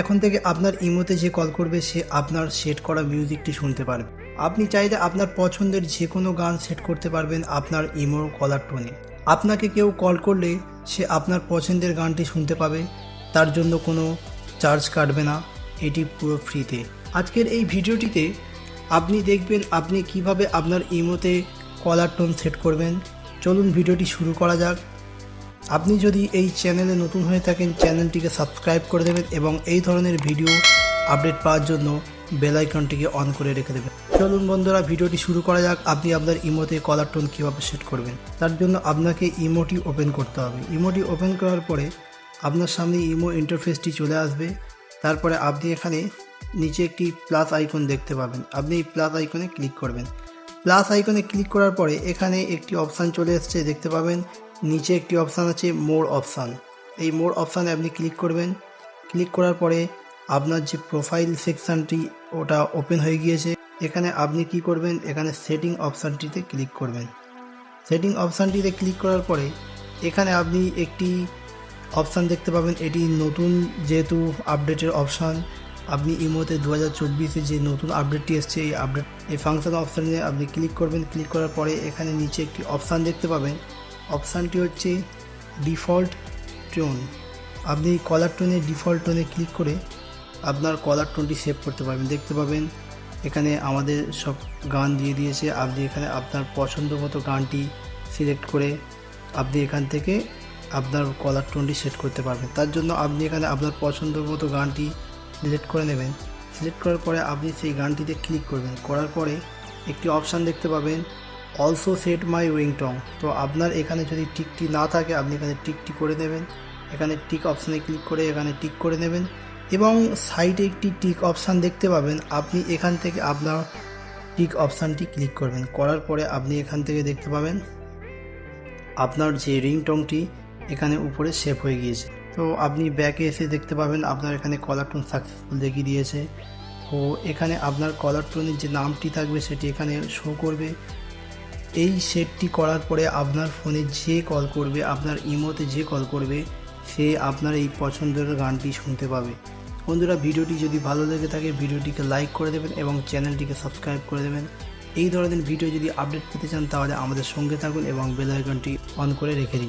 এখন থেকে আপনার ইমোতে যে কল করবে, সে আপনার সেট করা মিউজিকটি শুনতে পারবে। আপনি চাইলে আপনার পছন্দের যে কোনো গান সেট করতে পারবেন আপনার ইমোর কলার টোনে। আপনাকে কেউ কল করলে সে আপনার পছন্দের গানটি শুনতে পাবে, তার জন্য কোনো চার্জ কাটবে না, এটি পুরো ফ্রিতে। আজকের এই ভিডিওটিতে আপনি দেখবেন আপনি কীভাবে আপনার ইমোতে কলার টোন সেট করবেন। চলুন ভিডিওটি শুরু করা যাক। আপনি যদি এই চ্যানেলে নতুন হয়ে থাকেন, চ্যানেলটিকে সাবস্ক্রাইব করে দেবেন এবং এই ধরনের ভিডিও আপডেট পাওয়ার জন্য বেল আইকনটিকে অন করে রেখে দেবেন। চলুন বন্ধুরা, ভিডিওটি শুরু করা যাক। আপনি আপনার ইমোতে কলার টোন কীভাবে সেট করবেন, তার জন্য আপনাকে ইমোটি ওপেন করতে হবে। ইমোটি ওপেন করার পরে আপনার সামনে ইমো ইন্টারফেসটি চলে আসবে। তারপরে আপনি এখানে নিচে একটি প্লাস আইকন দেখতে পাবেন। আপনি এই প্লাস আইকনে ক্লিক করবেন। প্লাস আইকনে ক্লিক করার পরে এখানে একটি অপশান চলে এসেছে, দেখতে পাবেন। নিচে একটি অপশান আছে মোর অপশান। এই মোর অপশানে আপনি ক্লিক করবেন। ক্লিক করার পরে আপনার যে প্রোফাইল সেকশানটি, ওটা ওপেন হয়ে গিয়েছে। এখানে আপনি কি করবেন? এখানে সেটিং অপশানটিতে ক্লিক করবেন। সেটিং অপশানটিতে ক্লিক করার পরে এখানে আপনি একটি অপশান দেখতে পাবেন। এটি নতুন যেহেতু আপডেটের অপশান। আপনি ইমোতে দু হাজার চব্বিশে যে নতুন আপডেটটি এসছে, এই আপডেট, এই ফাংশন অপশানে আপনি ক্লিক করবেন। ক্লিক করার পরে এখানে নিচে একটি অপশান দেখতে পাবেন। অপশানটি হচ্ছে ডিফল্ট টোন। আপনি কলার টোনে, ডিফল্ট টোনে ক্লিক করে আপনার কলার টোনটি সেভ করতে পারবেন। দেখতে পাবেন এখানে আমাদের সব গান দিয়ে দিয়েছে। আপনি এখানে আপনার পছন্দ মতো গানটি সিলেক্ট করে আপনি এখান থেকে আপনার কলার টোনটি সেট করতে পারবেন। তার জন্য আপনি এখানে আপনার পছন্দ মতো গানটি সিলেক্ট করে নেবেন। সিলেক্ট করার পরে আপনি সেই গানটিতে ক্লিক করবেন। করার পরে একটি অপশান দেখতে পাবেন অলসো সেট মাই উইংটং তো আপনার এখানে যদি টিকটি না থাকে, আপনি এখানে টিকটি করে নেবেন। এখানে টিক অপশানে ক্লিক করে এখানে টিক করে নেবেন। এবং সাইডে একটি টিক অপশান দেখতে পাবেন। আপনি এখান থেকে আপনার টিক অপশানটি ক্লিক করবেন। করার পরে আপনি এখান থেকে দেখতে পাবেন, আপনার যে রিংটংটি এখানে উপরে সেভ হয়ে গিয়েছে। তো আপনি ব্যাকে এসে দেখতে পাবেন, আপনার এখানে কলার টোন সাকসেসফুল দেখিয়ে দিয়েছে। তো এখানে আপনার কলার টোনের যে নামটি থাকবে, সেটি এখানে শো করবে। এই সেটটি করার পরে আপনার ফোনে যে কল করবে, আপনার ইমোতে যে কল করবে, সে আপনার এই পছন্দের গানটি শুনতে পাবে। বন্ধুরা, ভিডিওটি যদি ভালো লেগে থাকে, ভিডিওটিকে লাইক করে দেবেন এবং চ্যানেলটিকে সাবস্ক্রাইব করে দেবেন। এই ধরনের ভিডিও যদি আপডেট পেতে চান, তাহলে আমাদের সঙ্গে থাকুন এবং বেল আইকনটি অন করে রেখে দিন।